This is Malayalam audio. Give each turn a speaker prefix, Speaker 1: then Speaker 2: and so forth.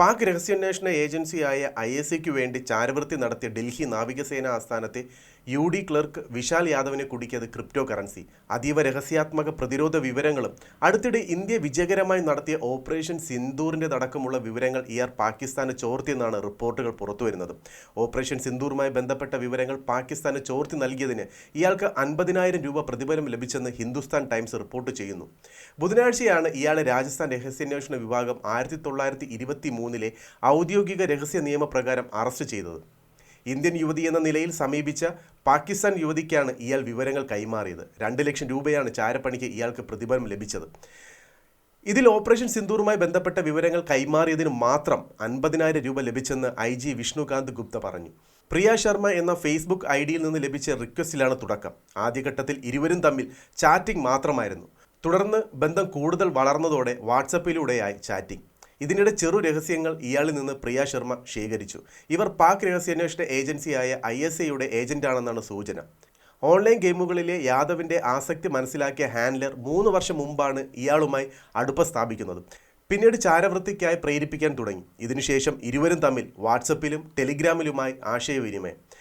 Speaker 1: പാക് രഹസ്യാന്വേഷണ ഏജൻസിയായ ഐ എസ് സിക്ക് വേണ്ടി ചാരവൃത്തി നടത്തിയ ഡൽഹി നാവികസേന ആസ്ഥാനത്തെ യു ഡി ക്ലർക്ക് വിശാൽ യാദവിനെ കുടുക്കിയത് ക്രിപ്റ്റോ കറൻസി അതീവ രഹസ്യാത്മക പ്രതിരോധ വിവരങ്ങളും. അടുത്തിടെ ഇന്ത്യ വിജയകരമായി നടത്തിയ ഓപ്പറേഷൻ സിന്ദൂറിന്റെ അടക്കമുള്ള വിവരങ്ങൾ ഇയാൾ പാകിസ്ഥാന് ചോർത്തിയെന്നാണ് റിപ്പോർട്ടുകൾ പുറത്തുവരുന്നത്. ഓപ്പറേഷൻ സിന്ദൂറുമായി ബന്ധപ്പെട്ട വിവരങ്ങൾ പാകിസ്ഥാന് ചോർത്തി നൽകിയതിന് ഇയാൾക്ക് അൻപതിനായിരം രൂപ പ്രതിഫലം ലഭിച്ചെന്ന് ഹിന്ദുസ്ഥാൻ ടൈംസ് റിപ്പോർട്ട് ചെയ്യുന്നു. ബുധനാഴ്ചയാണ് ഇയാളെ രാജസ്ഥാൻ രഹസ്യാന്വേഷണ വിഭാഗം ആയിരത്തി തൊള്ളായിരത്തി ഇരുപത്തി മൂന്നിലെ ഔദ്യോഗിക രഹസ്യ നിയമപ്രകാരം അറസ്റ്റ് ചെയ്തത്. ഇന്ത്യൻ യുവതി എന്ന നിലയിൽ സമീപിച്ച പാകിസ്ഥാൻ യുവതിക്കാണ് ഇയാൾ വിവരങ്ങൾ കൈമാറിയത്. രണ്ട് ലക്ഷം രൂപയാണ് ചാരപ്പണിക്ക് ഇയാൾക്ക് പ്രതിഫലം ലഭിച്ചത്. ഇതിൽ ഓപ്പറേഷൻ സിന്ദൂറുമായി ബന്ധപ്പെട്ട വിവരങ്ങൾ കൈമാറിയതിന് മാത്രം അൻപതിനായിരം രൂപ ലഭിച്ചെന്ന് ഐ ജി വിഷ്ണുകാന്ത് ഗുപ്ത പറഞ്ഞു. പ്രിയ ശർമ്മ എന്ന ഫേസ്ബുക്ക് ഐ ഡിയിൽ നിന്ന് ലഭിച്ച റിക്വസ്റ്റിലാണ് തുടക്കം. ആദ്യഘട്ടത്തിൽ ഇരുവരും തമ്മിൽ ചാറ്റിംഗ് മാത്രമായിരുന്നു. തുടർന്ന് ബന്ധം കൂടുതൽ വളർന്നതോടെ വാട്സപ്പിലൂടെയായി ചാറ്റിംഗ്. ഇതിനിടെ ചെറു രഹസ്യങ്ങൾ ഇയാളിൽ നിന്ന് പ്രിയ ശർമ്മ ശേഖരിച്ചു. ഇവർ പാക് രഹസ്യാന്വേഷണ ഏജൻസിയായ ഐ എസ് എയുടെ ഏജന്റാണെന്നാണ് സൂചന. ഓൺലൈൻ ഗെയിമുകളിലെ യാദവിന്റെ ആസക്തി മനസ്സിലാക്കിയ ഹാൻഡ്ലർ മൂന്ന് വർഷം മുമ്പാണ് ഇയാളുമായി അടുപ്പം സ്ഥാപിക്കുന്നത്. പിന്നീട് ചാരവൃത്തിക്കായി പ്രേരിപ്പിക്കാൻ തുടങ്ങി. ഇതിനുശേഷം ഇരുവരും തമ്മിൽ വാട്സപ്പിലും ടെലിഗ്രാമിലുമായി ആശയവിനിമയം.